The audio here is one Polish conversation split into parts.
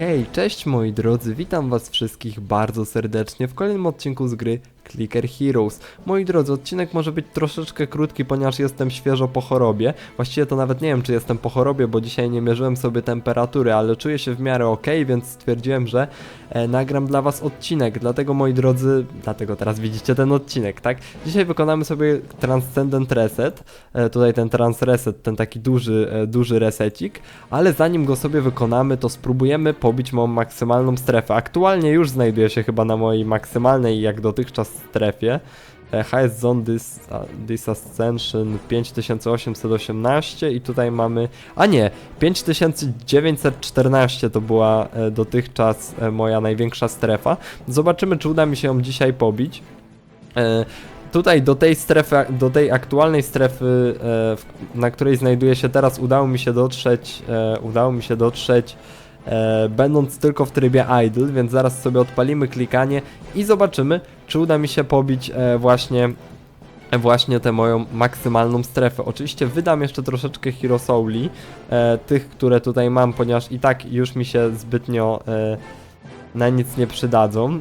Hej, cześć moi drodzy, witam was wszystkich bardzo serdecznie w kolejnym odcinku z gry Clicker Heroes. Moi drodzy, odcinek może być troszeczkę krótki, ponieważ jestem świeżo po chorobie. Właściwie to nawet nie wiem, czy jestem po chorobie, bo dzisiaj nie mierzyłem sobie temperatury, ale czuję się w miarę ok, więc stwierdziłem, że e, nagram dla was odcinek. Dlatego moi drodzy, dlatego teraz widzicie ten odcinek, tak? Dzisiaj wykonamy sobie Transcendent Reset. E, tutaj ten Trans Reset, ten taki duży, e, duży resecik, ale zanim go sobie wykonamy, to spróbujemy pobić moją maksymalną strefę. Aktualnie już znajduję się chyba na mojej maksymalnej, jak dotychczas, strefie. E, Highest Zone dis, Disascension 5818 i tutaj mamy, a nie, 5914 to była e, dotychczas e, moja największa strefa. Zobaczymy, czy uda mi się ją dzisiaj pobić. Tutaj do tej strefy, do tej aktualnej strefy, na której znajduję się teraz, udało mi się dotrzeć, udało mi się dotrzeć, e, będąc tylko w trybie idle, więc zaraz sobie odpalimy klikanie i zobaczymy, czy uda mi się pobić e, właśnie właśnie tę moją maksymalną strefę. Oczywiście wydam jeszcze troszeczkę Hero Souli, e, tych, które tutaj mam, ponieważ i tak już mi się zbytnio e, na nic nie przydadzą.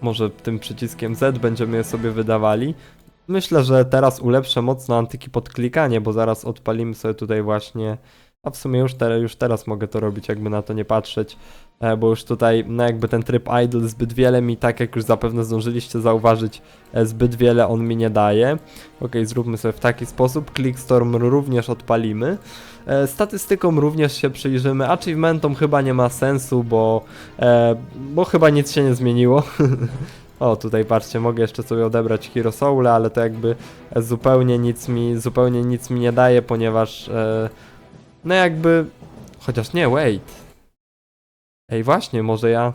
Może tym przyciskiem Z będziemy je sobie wydawali. Myślę, że teraz ulepszę mocno antyki pod klikanie, bo zaraz odpalimy sobie tutaj właśnie. A w sumie już, już teraz mogę to robić, jakby na to nie patrzeć, e, bo już tutaj, no jakby ten tryb idle zbyt wiele mi, tak jak już zapewne zdążyliście zauważyć, e, zbyt wiele on mi nie daje. Ok, zróbmy sobie w taki sposób. Clickstorm również odpalimy. E, statystykom również się przyjrzymy. Achievementom chyba nie ma sensu, bo, bo chyba nic się nie zmieniło. o, tutaj patrzcie, mogę jeszcze sobie odebrać Hero Soul, ale to jakby zupełnie nic mi, zupełnie nic mi nie daje, ponieważ e, no jakby, chociaż nie, wait. Ej, właśnie, może ja,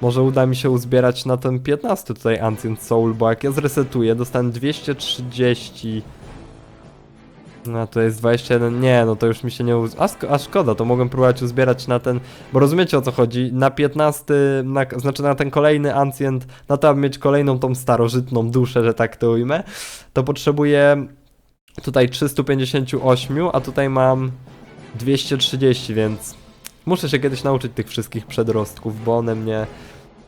może uda mi się uzbierać na ten 15 tutaj Ancient Soul, bo jak ja zresetuję, dostanę 230 no to jest 21, nie no to już mi się nie uz... a, a szkoda, to mogłem próbować uzbierać na ten, bo rozumiecie o co chodzi, na 15, na, znaczy na ten kolejny Ancient, na to aby mieć kolejną tą starożytną duszę, że tak to ujmę, to potrzebuję tutaj 358, a tutaj mam 230, więc muszę się kiedyś nauczyć tych wszystkich przedrostków, bo one mnie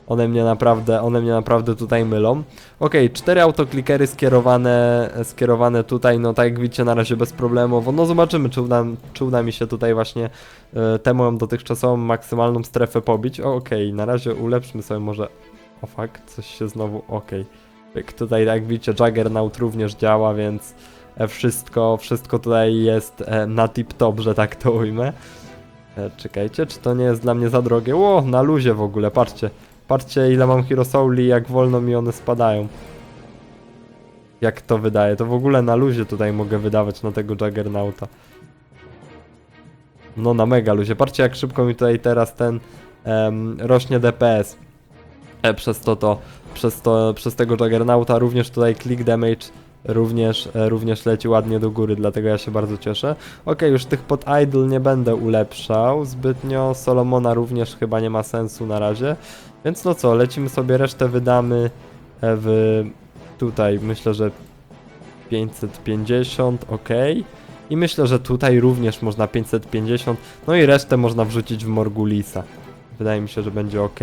one mnie naprawdę, one mnie naprawdę tutaj mylą. Okej, cztery autoklikery skierowane, skierowane tutaj, no tak jak widzicie na razie bezproblemowo. No zobaczymy, czy uda, czy uda mi się tutaj właśnie e, tę moją dotychczasową maksymalną strefę pobić. O, Okej, na razie ulepszmy sobie może... O fuck, coś się znowu... Pyk, Tutaj jak widzicie Juggernaut również działa, więc wszystko, wszystko tutaj jest e, na tip-top, że tak to ujmę. E, Czekajcie, czy to nie jest dla mnie za drogie? Ło, na luzie w ogóle, patrzcie. Patrzcie ile mam Hero Souli, jak wolno mi one spadają. Jak to wydaje, to w ogóle na luzie tutaj mogę wydawać na tego Juggernauta. No na mega luzie, patrzcie jak szybko mi tutaj teraz ten rośnie DPS. E, przez to to, przez to, przez tego Juggernauta również tutaj click damage również, e, również leci ładnie do góry, dlatego ja się bardzo cieszę. Ok, już tych pod idle nie będę ulepszał zbytnio, Solomona również chyba nie ma sensu na razie. Więc no co, lecimy sobie, resztę wydamy e, w tutaj, myślę, że 550, ok. I myślę, że tutaj również można 550, no i resztę można wrzucić w Morgulisa. Wydaje mi się, że będzie ok.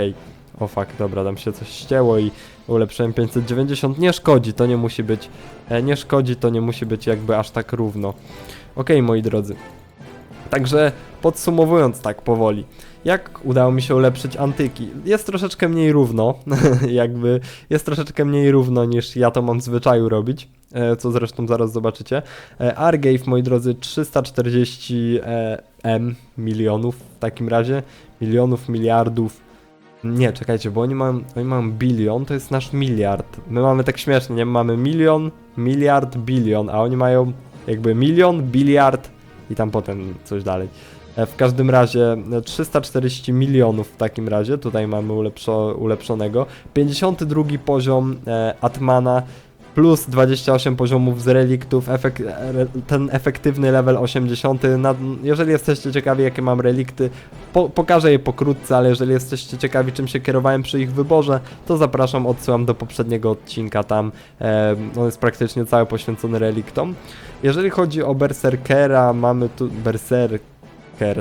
O fuck, dobra, tam się coś ścięło i ulepszyłem 590. Nie szkodzi, to nie musi być, e, nie szkodzi, to nie musi być jakby aż tak równo. Ok, moi drodzy. Także podsumowując tak powoli, jak udało mi się ulepszyć antyki? Jest troszeczkę mniej równo, jakby jest troszeczkę mniej równo niż ja to mam w zwyczaju robić, e, co zresztą zaraz zobaczycie. E, Argave, moi drodzy, 340 e, M milionów w takim razie, milionów, miliardów. Nie, czekajcie, bo oni mają, oni mają bilion, to jest nasz miliard. My mamy tak śmiesznie, nie? Mamy milion, miliard, bilion, a oni mają jakby milion, biliard i tam potem coś dalej. E, W każdym razie e, 340 milionów w takim razie, tutaj mamy ulepszo, ulepszonego. 52 poziom e, Atmana plus 28 poziomów z reliktów, e, ten efektywny level 80. Na, jeżeli jesteście ciekawi jakie mam relikty, po, pokażę je pokrótce, ale jeżeli jesteście ciekawi czym się kierowałem przy ich wyborze, to zapraszam, odsyłam do poprzedniego odcinka, tam e, on jest praktycznie cały poświęcony reliktom. Jeżeli chodzi o Berserkera, mamy tu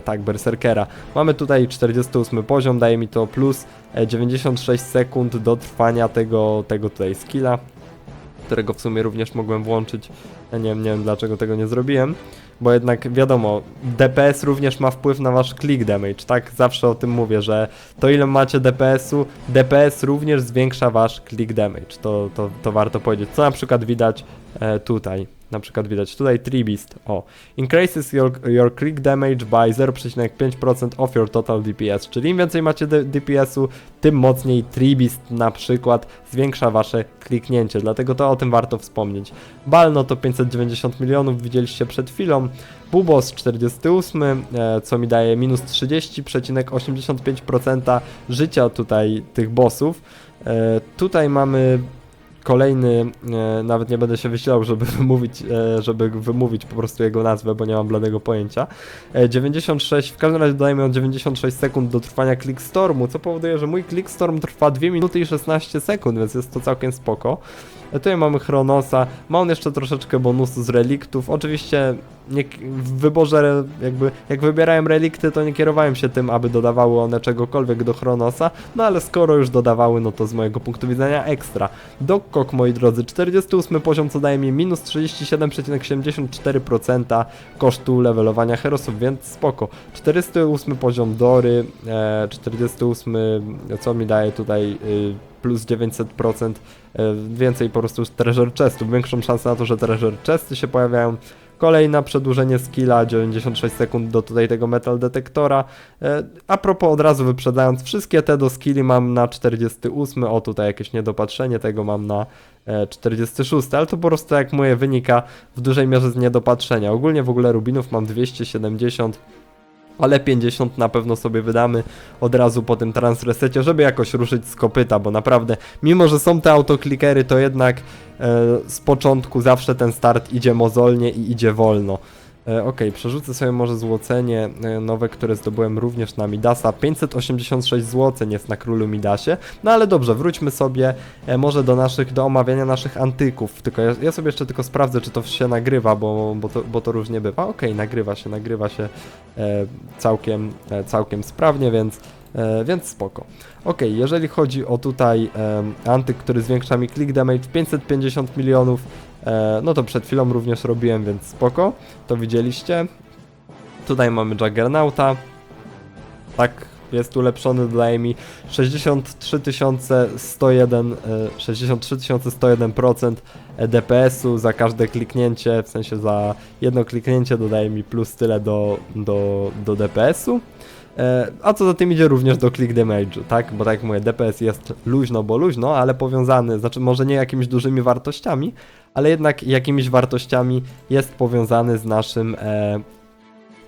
tak, Berserkera. Mamy tutaj 48 poziom, daje mi to plus e, 96 sekund do trwania tego, tego tutaj skilla, którego w sumie również mogłem włączyć. Ja nie wiem, nie wiem dlaczego tego nie zrobiłem, bo jednak wiadomo, DPS również ma wpływ na wasz click damage, tak? Zawsze o tym mówię, że to ile macie DPS-u, DPS również zwiększa wasz click damage, to, to, to warto powiedzieć. Co na przykład widać e, tutaj. Na przykład widać tutaj Tribist. O. Increases your, your click damage by 0,5% of your total DPS. Czyli im więcej macie DPS-u, tym mocniej Tribist na przykład zwiększa wasze kliknięcie. Dlatego to o tym warto wspomnieć. Balno to 590 milionów, widzieliście przed chwilą. Bubos 48, e, co mi daje minus 30,85% życia tutaj tych bossów. E, tutaj mamy kolejny, e, nawet nie będę się wysilał, żeby wymówić, e, żeby wymówić po prostu jego nazwę, bo nie mam bladego pojęcia. E, 96, w każdym razie dodajmy on 96 sekund do trwania Clickstormu, co powoduje, że mój Clickstorm trwa 2 minuty i 16 sekund, więc jest to całkiem spoko. E, Tutaj mamy Chronosa, ma on jeszcze troszeczkę bonusu z reliktów. Oczywiście nie, w wyborze, jakby jak wybierałem relikty, to nie kierowałem się tym, aby dodawały one czegokolwiek do Chronosa, no ale skoro już dodawały, no to z mojego punktu widzenia ekstra. Dokkok, moi drodzy, 48 poziom, co daje mi minus 37,74% kosztu levelowania herosów, więc spoko. 48 poziom Dory, e, 48, co mi daje tutaj y, plus 900%, e, więcej po prostu treasure chestów, większą szansę na to, że treasure chesty się pojawiają. Kolejna przedłużenie skilla, 96 sekund do tutaj tego metal detektora. E, a propos, od razu wyprzedzając, wszystkie te do skilli mam na 48, o tutaj jakieś niedopatrzenie, tego mam na e, 46, ale to po prostu jak moje wynika w dużej mierze z niedopatrzenia. Ogólnie w ogóle rubinów mam 270, ale 50 na pewno sobie wydamy od razu po tym transresecie, żeby jakoś ruszyć z kopyta, bo naprawdę, mimo że są te autoklikery, to jednak e, z początku zawsze ten start idzie mozolnie i idzie wolno. E, Okej, przerzucę sobie może złocenie e, nowe, które zdobyłem również na Midasa. 586 złoceń jest na królu Midasie. No ale dobrze, wróćmy sobie e, może do naszych, do omawiania naszych antyków. Tylko ja, ja sobie jeszcze tylko sprawdzę, czy to się nagrywa, bo, bo, to, bo to różnie bywa. Okej, nagrywa się, nagrywa się całkiem, całkiem sprawnie, więc, więc spoko. Ok, jeżeli chodzi o tutaj antyk, który zwiększa mi click damage 550 milionów, no to przed chwilą również robiłem, więc spoko, to widzieliście. Tutaj mamy Juggernauta, tak, jest ulepszony, dodaje mi 63 101, e, 63 101% DPS-u za każde kliknięcie, w sensie za jedno kliknięcie dodaje mi plus tyle do, do, do DPS-u. E, A co za tym idzie również do click damage'u, tak? Bo tak jak mówię, DPS jest luźno, bo luźno, ale powiązany, znaczy może nie jakimiś dużymi wartościami, ale jednak jakimiś wartościami jest powiązany z naszym, e,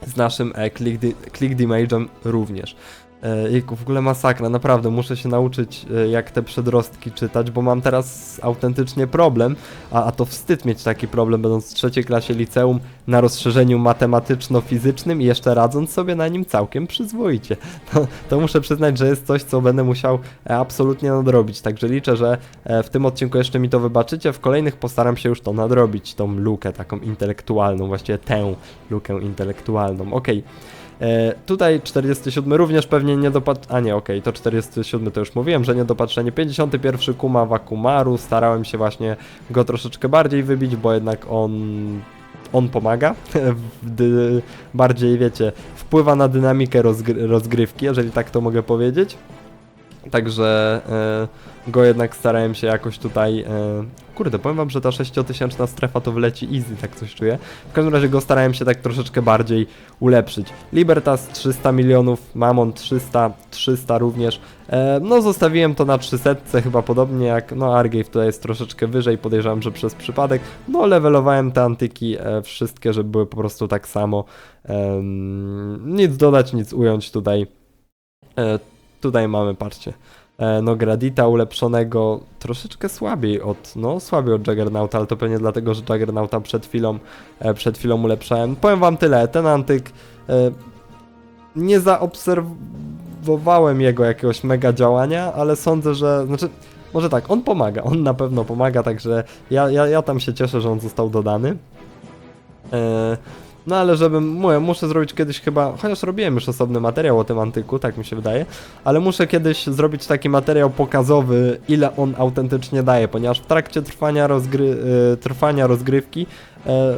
z naszym e, click, click damage'em również. E, Jejku, w ogóle masakra, naprawdę muszę się nauczyć e, jak te przedrostki czytać, bo mam teraz autentycznie problem, a, a to wstyd mieć taki problem, będąc w trzeciej klasie liceum na rozszerzeniu matematyczno-fizycznym i jeszcze radząc sobie na nim całkiem przyzwoicie. To, to muszę przyznać, że jest coś, co będę musiał e, absolutnie nadrobić, także liczę, że w tym odcinku jeszcze mi to wybaczycie, w kolejnych postaram się już to nadrobić, tą lukę taką intelektualną, właściwie tę lukę intelektualną. Okej. E, tutaj 47 również pewnie nie dopat... A nie, okej, to 47 to już mówiłem, że niedopatrzenie. 51 Kuma Wakumaru, starałem się właśnie go troszeczkę bardziej wybić, bo jednak on... On pomaga, bardziej wiecie, wpływa na dynamikę rozgry rozgrywki, jeżeli tak to mogę powiedzieć. Także e, go jednak starałem się jakoś tutaj. E, kurde, powiem wam, że ta 6000 strefa to wleci easy, tak coś czuję. W każdym razie go starałem się tak troszeczkę bardziej ulepszyć. Libertas 300 milionów, Mamon 300, 300 również. E, no zostawiłem to na 300, chyba podobnie jak, no Argave tutaj jest troszeczkę wyżej, podejrzewam, że przez przypadek. No levelowałem te antyki e, wszystkie, żeby były po prostu tak samo. Em, nic dodać, nic ująć tutaj. E, tutaj mamy, patrzcie. E, no Gradita ulepszonego troszeczkę słabiej od, no słabiej od Juggernauta, ale to pewnie dlatego, że Juggernauta przed chwilą, e, przed chwilą ulepszałem. Powiem wam tyle, ten antyk e, nie zaobserwowałem jego jakiegoś mega działania, ale sądzę, że, znaczy, może tak, on pomaga, on na pewno pomaga, także ja, ja, ja tam się cieszę, że on został dodany. E, No ale żebym, mówię, muszę zrobić kiedyś chyba, chociaż robiłem już osobny materiał o tym antyku, tak mi się wydaje, ale muszę kiedyś zrobić taki materiał pokazowy, ile on autentycznie daje, ponieważ w trakcie trwania, rozgry, y, trwania rozgrywki e,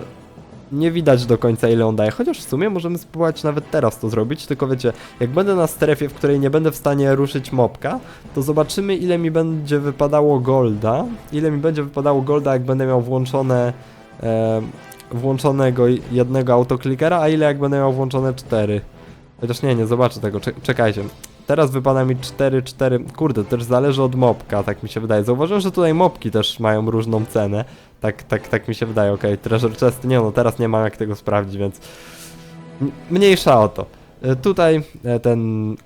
nie widać do końca ile on daje, chociaż w sumie możemy spróbować nawet teraz to zrobić, tylko wiecie, jak będę na strefie, w której nie będę w stanie ruszyć mopka, to zobaczymy ile mi będzie wypadało golda, ile mi będzie wypadało golda jak będę miał włączone e, włączonego jednego autoklikera, a ile jak będę miał włączone cztery. Chociaż nie, nie zobaczę tego, Czek- czekajcie. Teraz wypada mi 4, 4, kurde, też zależy od mopka, tak mi się wydaje. Zauważyłem, że tutaj mopki też mają różną cenę. Tak, tak, tak mi się wydaje, okej. Treasure chest, nie no, teraz nie mam jak tego sprawdzić, więc mniejsza o to. E, Tutaj e, ten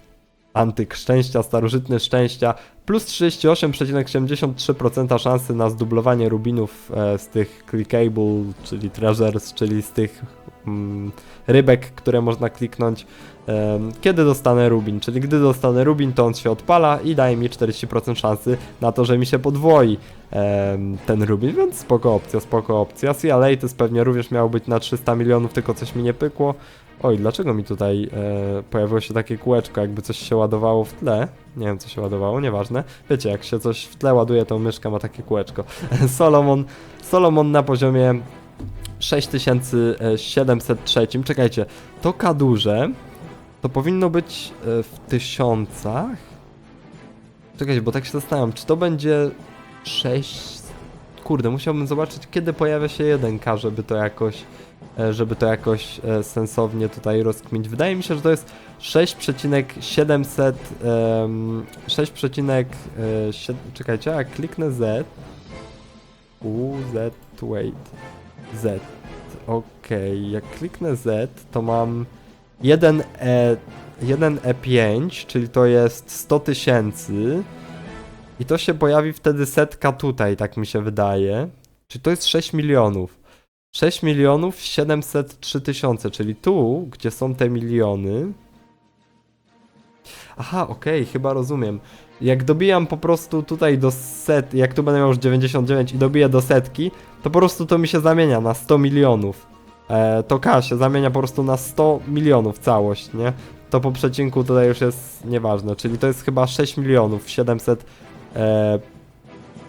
antyk szczęścia, starożytny szczęścia, plus 38,73% szansy na zdublowanie rubinów e, z tych clickable, czyli treasures, czyli z tych mm, rybek, które można kliknąć, kiedy dostanę rubin. Czyli gdy dostanę rubin, to on się odpala i daje mi 40% szansy na to, że mi się podwoi ten rubin, więc spoko opcja, spoko opcja. Sea Latest pewnie również miał być na 300 milionów, tylko coś mi nie pykło. Oj, dlaczego mi tutaj e, pojawiło się takie kółeczko, jakby coś się ładowało w tle? Nie wiem, co się ładowało, nieważne. Wiecie, jak się coś w tle ładuje, to myszka ma takie kółeczko. Solomon, Solomon na poziomie 6703. Czekajcie, to K duże, to powinno być e, w tysiącach? Czekajcie, bo tak się zastanawiam, czy to będzie 6... Kurde, musiałbym zobaczyć, kiedy pojawia się 1K, żeby to jakoś żeby to jakoś e, sensownie tutaj rozkminić. Wydaje mi się, że to jest 6,700 em, 6,7 czekajcie, jak kliknę Z U, Z, wait Z, okej, jak kliknę Z to mam 1 E 1 E5, czyli to jest 100 tysięcy i to się pojawi wtedy setka tutaj, tak mi się wydaje. Czyli to jest 6 milionów. 6 milionów 703 tysiące, czyli tu, gdzie są te miliony. Aha, okej, chyba rozumiem. Jak dobijam po prostu tutaj do set, jak tu będę miał już 99 i dobiję do setki, to po prostu to mi się zamienia na 100 milionów. E, to K się zamienia po prostu na 100 milionów całość, nie? To po przecinku tutaj już jest nieważne, czyli to jest chyba 6 milionów 700 e,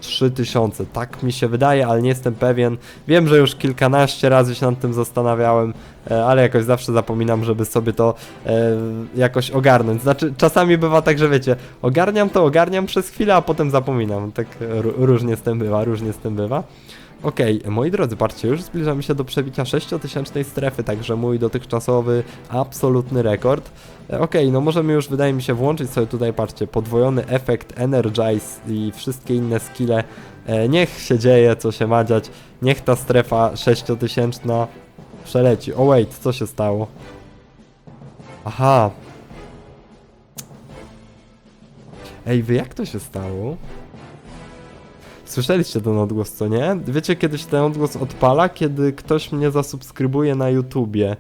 3000, tak mi się wydaje, ale nie jestem pewien. Wiem, że już kilkanaście razy się nad tym zastanawiałem, e, ale jakoś zawsze zapominam, żeby sobie to e, jakoś ogarnąć. Znaczy, czasami bywa tak, że wiecie, ogarniam to, ogarniam przez chwilę, a potem zapominam. Tak ró- różnie z tym bywa, różnie z tym bywa. Okej, moi drodzy, patrzcie, już zbliżamy się do przebicia 6000 strefy, także mój dotychczasowy absolutny rekord. E, Okej, no możemy już, wydaje mi się, włączyć sobie tutaj, patrzcie, podwojony efekt, energize i wszystkie inne skille. E, niech się dzieje, co się ma dziać. Niech ta strefa 6000 przeleci. O wait, co się stało? Aha. Ej, wy jak to się stało? Słyszeliście ten odgłos, co nie? Wiecie, kiedy się ten odgłos odpala? Kiedy ktoś mnie zasubskrybuje na YouTubie.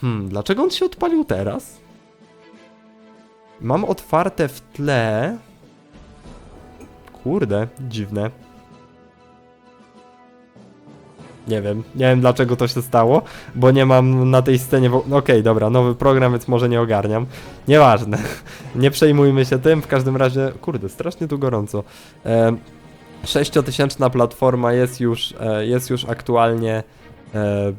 Hmm, dlaczego on się odpalił teraz? Mam otwarte w tle. Kurde, dziwne. Nie wiem, nie wiem dlaczego to się stało, bo nie mam na tej scenie. no Okej, dobra, nowy program, więc może nie ogarniam. Nieważne, nie przejmujmy się tym. W każdym razie, kurde, strasznie tu gorąco. E, 6000 platforma jest już, e, jest już aktualnie e,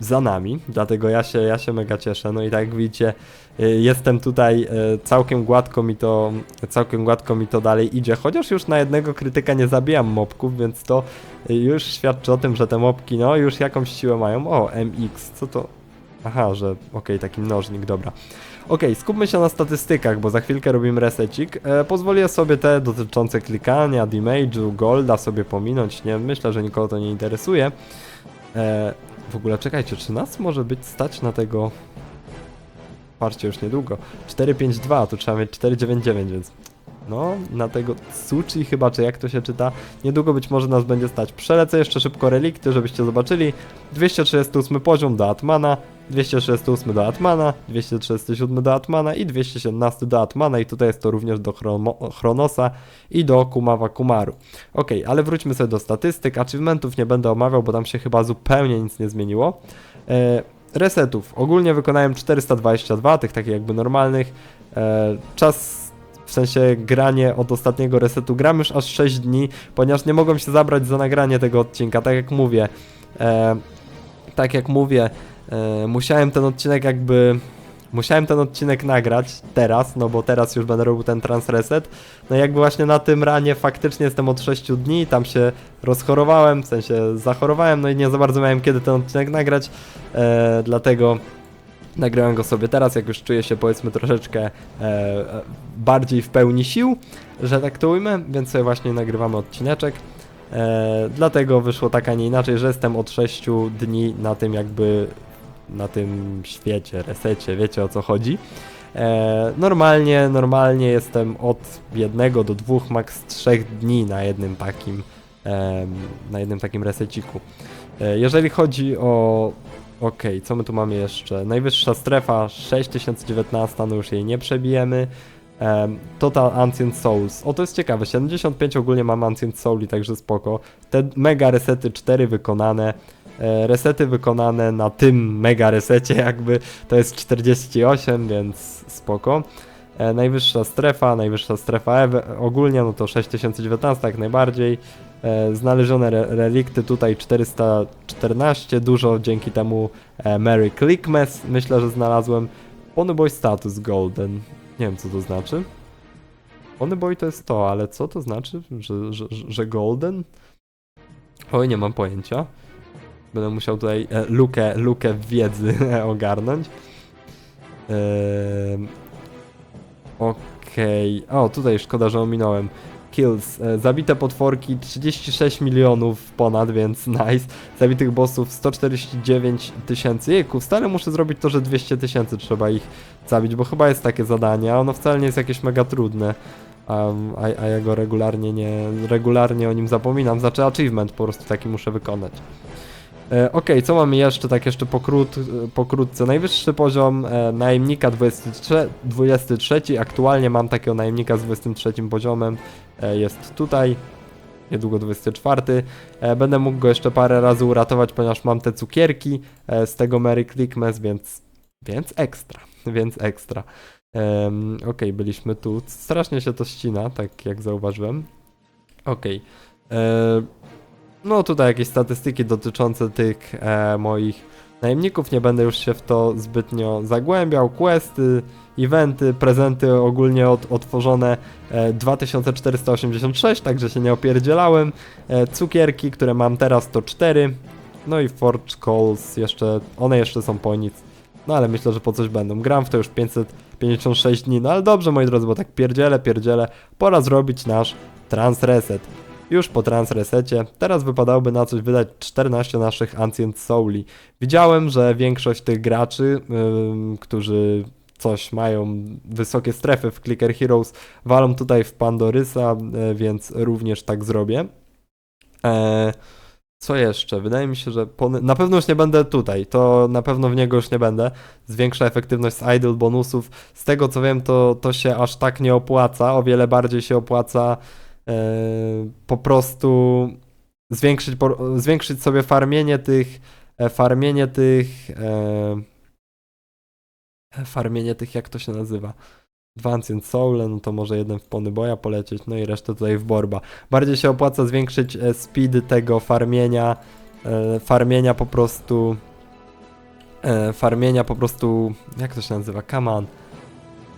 za nami, dlatego ja się, ja się mega cieszę. No i tak jak widzicie, y, jestem tutaj y, całkiem gładko mi to, całkiem gładko mi to dalej idzie, chociaż już na jednego krytyka nie zabijam mobków, więc to y, już świadczy o tym, że te mobki, no już jakąś siłę mają. O, MX, co to? Aha, że okej, taki mnożnik, dobra. Okej, skupmy się na statystykach, bo za chwilkę robimy resecik. E, pozwolę sobie te dotyczące klikania, damage'u, golda sobie pominąć, nie myślę, że nikogo to nie interesuje. E, w ogóle czekajcie, czy nas może być stać na tego... Patrzcie, już niedługo. 452, tu trzeba mieć 499, więc... no, na tego Tsuchi chyba, czy jak to się czyta. Niedługo być może nas będzie stać. Przelecę jeszcze szybko relikty, żebyście zobaczyli. 238 poziom do Atmana, 238 do Atmana, 237 do Atmana i 217 do Atmana i tutaj jest to również do Chronosa i do Kumawa Kumaru. Ok, ale wróćmy sobie do statystyk. Achievementów nie będę omawiał, bo tam się chyba zupełnie nic nie zmieniło. E, resetów. Ogólnie wykonałem 422, tych takich jakby normalnych. E, czas, w sensie granie od ostatniego resetu, gram już aż 6 dni, ponieważ nie mogłem się zabrać za nagranie tego odcinka, tak jak mówię. E, tak jak mówię, musiałem ten odcinek jakby... Musiałem ten odcinek nagrać teraz, no bo teraz już będę robił ten trans reset. No jakby właśnie na tym ranie faktycznie jestem od 6 dni, tam się rozchorowałem, w sensie zachorowałem, no i nie za bardzo miałem kiedy ten odcinek nagrać, e, dlatego nagrałem go sobie teraz, jak już czuję się powiedzmy troszeczkę e, e, bardziej w pełni sił, że tak to ujmę, więc sobie właśnie nagrywamy odcineczek. E, dlatego wyszło tak, a nie inaczej, że jestem od 6 dni na tym jakby, na tym świecie, resecie, wiecie o co chodzi. E, normalnie, normalnie jestem od jednego do dwóch, maks trzech dni na jednym takim, em, na jednym takim reseciku. E, jeżeli chodzi o Okej, co my tu mamy jeszcze? Najwyższa strefa 6019, no już jej nie przebijemy. Em, Total Ancient Souls. O, to jest ciekawe. 75 ogólnie mam Ancient Souli, także spoko. Te mega resety 4 wykonane. E, resety wykonane na tym mega resecie jakby to jest 48, więc spoko. E, najwyższa strefa, najwyższa strefa Ewe, ogólnie no to 6019 jak najbardziej. E, znalezione re relikty tutaj 414, dużo dzięki temu Mary Clickmess myślę, że znalazłem. Ponyboy status golden. Nie wiem co to znaczy. Ponyboy to jest to, ale co to znaczy, że, że, że golden? Oj, nie mam pojęcia. Będę musiał tutaj e, lukę, lukę wiedzy ogarnąć. Ehm, Okej. O, tutaj szkoda, że ominąłem. Kills. E, zabite potworki 36 milionów ponad, więc nice. Zabitych bossów 149 tysięcy. Jejku, stale muszę zrobić to, że 200 tysięcy trzeba ich zabić, bo chyba jest takie zadanie, a ono wcale nie jest jakieś mega trudne. Um, a, a ja go regularnie nie, regularnie o nim zapominam. Znaczy achievement po prostu taki muszę wykonać. E, Okej, co mamy jeszcze, tak jeszcze pokrót, pokrótce. Najwyższy poziom e, najemnika 23, 23. Aktualnie mam takiego najemnika z 23 poziomem. E, jest tutaj. Niedługo 24. E, będę mógł go jeszcze parę razy uratować, ponieważ mam te cukierki e, z tego Merry Clickmess, więc, więc ekstra, więc ekstra. Em, Okej, byliśmy tu. Strasznie się to ścina, tak jak zauważyłem. Okej. E, No tutaj jakieś statystyki dotyczące tych e, moich najemników. Nie będę już się w to zbytnio zagłębiał. Questy, eventy, prezenty ogólnie od, otworzone e, 2486, także się nie opierdzielałem. E, cukierki, które mam teraz to 4. No i Forge Calls jeszcze, one jeszcze są po nic. No ale myślę, że po coś będą. Gram w to już 556 dni, no ale dobrze moi drodzy, bo tak pierdzielę, pierdzielę. Pora zrobić nasz trans reset. Już po trans resecie, teraz wypadałoby na coś wydać 14 naszych Ancient Souli. Widziałem, że większość tych graczy, ym, którzy coś mają wysokie strefy w Clicker Heroes, walą tutaj w Pandorysa, e, więc również tak zrobię. E, co jeszcze? Wydaje mi się, że na pewno już nie będę tutaj, to na pewno w niego już nie będę. Zwiększa efektywność z idle bonusów. Z tego co wiem, to, to się aż tak nie opłaca. O wiele bardziej się opłaca po prostu zwiększyć, zwiększyć sobie farmienie tych, e, farmienie tych, e, farmienie tych, jak to się nazywa? Dwa Ancient Soul, no to może jeden w Ponyboya polecieć, no i resztę tutaj w Borba. Bardziej się opłaca zwiększyć e, speed tego farmienia, e, farmienia po prostu, e, farmienia po prostu, jak to się nazywa? Come on.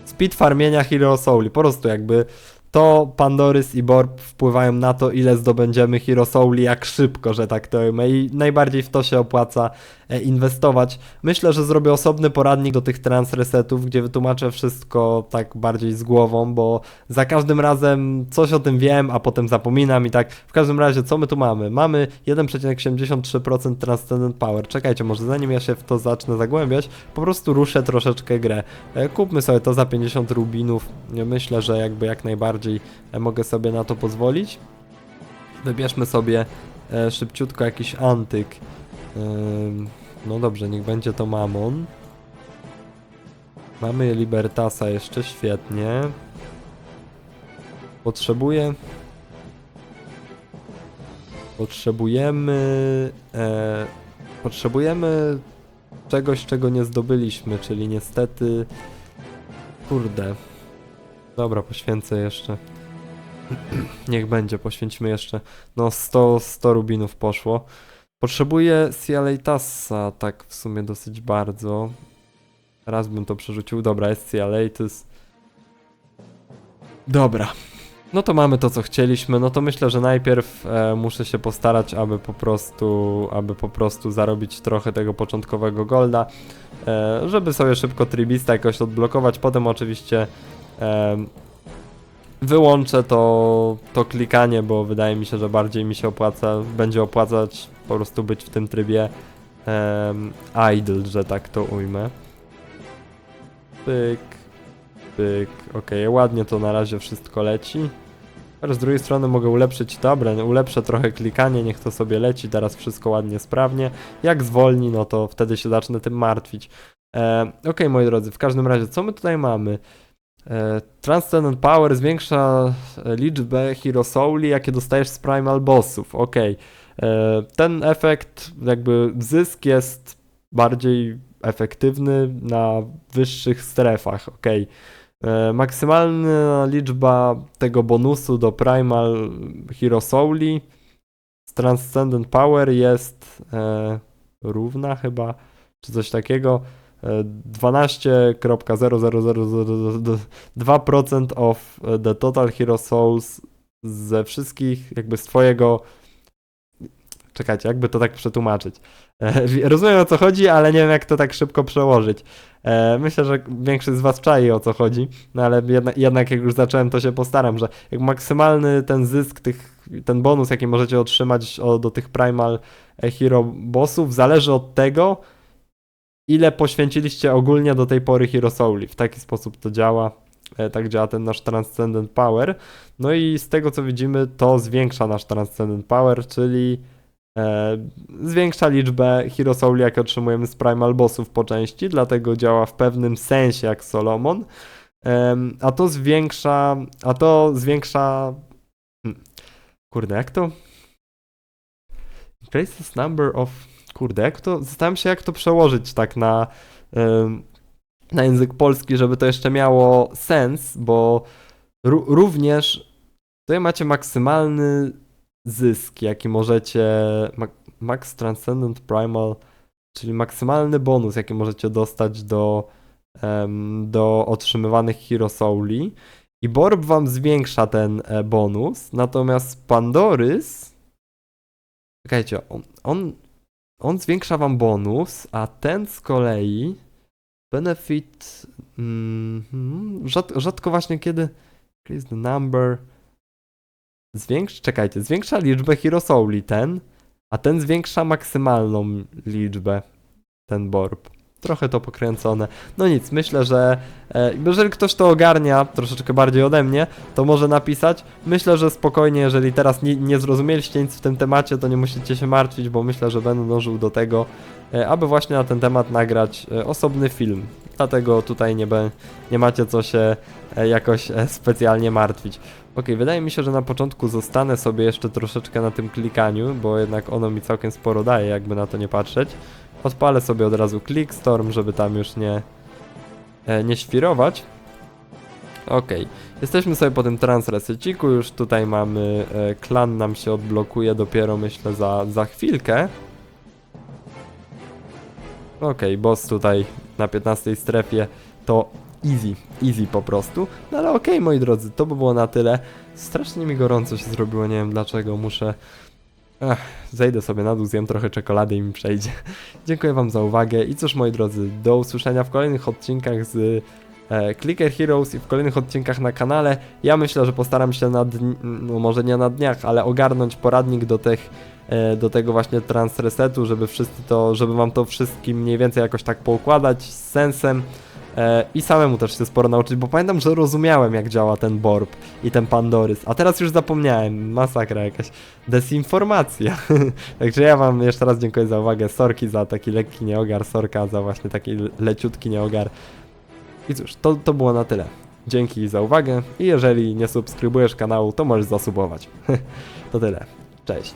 Speed farmienia Hero Souli, po prostu jakby to Pandorys i Borb wpływają na to, ile zdobędziemy Hero jak szybko, że tak to. I najbardziej w to się opłaca inwestować. Myślę, że zrobię osobny poradnik do tych trans resetów, gdzie wytłumaczę wszystko tak bardziej z głową, bo za każdym razem coś o tym wiem, a potem zapominam i tak. W każdym razie, co my tu mamy? Mamy 1,73% Transcendent Power. Czekajcie, może zanim ja się w to zacznę zagłębiać, po prostu ruszę troszeczkę grę. E, Kupmy sobie to za 50 rubinów. Myślę, że jakby jak najbardziej e, mogę sobie na to pozwolić. Wybierzmy sobie e, szybciutko jakiś antyk. No dobrze, niech będzie to Mamon. Mamy Libertasa jeszcze, świetnie. Potrzebuję... Potrzebujemy... E, potrzebujemy czegoś, czego nie zdobyliśmy, czyli niestety... Kurde. Dobra, poświęcę jeszcze. Niech będzie, poświęćmy jeszcze. No 100, 100 rubinów poszło. Potrzebuję Cialetasa, tak w sumie dosyć bardzo. Raz bym to przerzucił. Dobra, jest Cialetus. Dobra. No to mamy to, co chcieliśmy. No to myślę, że najpierw e, muszę się postarać, aby po prostu, aby po prostu zarobić trochę tego początkowego golda, e, żeby sobie szybko tribista jakoś odblokować. Potem oczywiście e, wyłączę to, to klikanie, bo wydaje mi się, że bardziej mi się opłaca, będzie opłacać po prostu być w tym trybie em, idle, że tak to ujmę. Pyk, pyk, okej, ładnie to na razie wszystko leci. Ale z drugiej strony mogę ulepszyć, dobra, ulepszę trochę klikanie, niech to sobie leci, teraz wszystko ładnie, sprawnie. Jak zwolni, no to wtedy się zacznę tym martwić. E, okej, moi drodzy, w każdym razie, co my tutaj mamy? E, Transcendent Power zwiększa e, liczbę Hero Souli, jakie dostajesz z Primal Bossów. Ok. Ten efekt, jakby zysk jest bardziej efektywny na wyższych strefach. Ok. Maksymalna liczba tego bonusu do Primal Hero Souli z Transcendent Power jest e, równa chyba, czy coś takiego. E, 12.00002% of the total Hero Souls ze wszystkich, jakby z twojego. Czekajcie, jakby to tak przetłumaczyć. E, Rozumiem o co chodzi, ale nie wiem jak to tak szybko przełożyć. E, Myślę, że większość z was czai o co chodzi, no ale jednak, jednak jak już zacząłem, to się postaram, że jak maksymalny ten zysk, tych, ten bonus, jaki możecie otrzymać do tych Primal Hero bossów, zależy od tego, ile poświęciliście ogólnie do tej pory Hero Souli. W taki sposób to działa. E, Tak działa ten nasz Transcendent Power. No i z tego co widzimy, to zwiększa nasz Transcendent Power, czyli e, zwiększa liczbę Hero Souli, jakie otrzymujemy z Primal Bossów po części, dlatego działa w pewnym sensie jak Solomon. Em, a to zwiększa, a to zwiększa. Hmm. Kurde, jak to? Increases number of Kurde, jak to. Zastanawiam się, jak to przełożyć tak na, na język polski, żeby to jeszcze miało sens, bo ró- również tutaj macie maksymalny zysk, jaki możecie. Ma- Max Transcendent Primal, czyli maksymalny bonus, jaki możecie dostać do, do otrzymywanych Hero Souli. I Borb wam zwiększa ten e, bonus, natomiast Pandorys. Czekajcie, on, on on zwiększa wam bonus, a ten z kolei benefit mm, rzad, rzadko właśnie kiedy increase the number zwiększ, czekajcie, zwiększa liczbę Hero Souli ten, a ten zwiększa maksymalną liczbę ten Borb. Trochę to pokręcone. No nic, myślę, że e, jeżeli ktoś to ogarnia troszeczkę bardziej ode mnie, to może napisać. Myślę, że spokojnie, jeżeli teraz nie, nie zrozumieliście nic w tym temacie, to nie musicie się martwić, bo myślę, że będę dążył do tego, e, aby właśnie na ten temat nagrać e, osobny film. Dlatego tutaj nie, be, nie macie co się jakoś specjalnie martwić. Ok, wydaje mi się, że na początku zostanę sobie jeszcze troszeczkę na tym klikaniu, bo jednak ono mi całkiem sporo daje, jakby na to nie patrzeć. Odpalę sobie od razu Clickstorm, żeby tam już nie, e, nie świrować. Okej, jesteśmy sobie po tym transreseciku, już tutaj mamy, e, klan nam się odblokuje dopiero myślę za, za chwilkę. Okej, boss tutaj na 15 strefie to easy, easy po prostu. No ale okej moi drodzy, to by było na tyle. Strasznie mi gorąco się zrobiło, nie wiem dlaczego, muszę Ech, zejdę sobie na dół, zjem trochę czekolady i mi przejdzie. Dziękuję wam za uwagę i cóż moi drodzy, do usłyszenia w kolejnych odcinkach z e, Clicker Heroes i w kolejnych odcinkach na kanale. Ja myślę, że postaram się na no może nie na dniach, ale ogarnąć poradnik do tych e, do tego właśnie transresetu, żeby wszyscy to, żeby wam to wszystkim mniej więcej jakoś tak poukładać z sensem i samemu też się sporo nauczyć, bo pamiętam, że rozumiałem jak działa ten Borb i ten Pandorys, a teraz już zapomniałem, masakra jakaś, desinformacja. Także ja wam jeszcze raz dziękuję za uwagę, sorki za taki lekki nieogar, sorka za właśnie taki leciutki nieogar. I cóż, to, to było na tyle. Dzięki za uwagę i jeżeli nie subskrybujesz kanału, to możesz zasubować. to tyle. Cześć.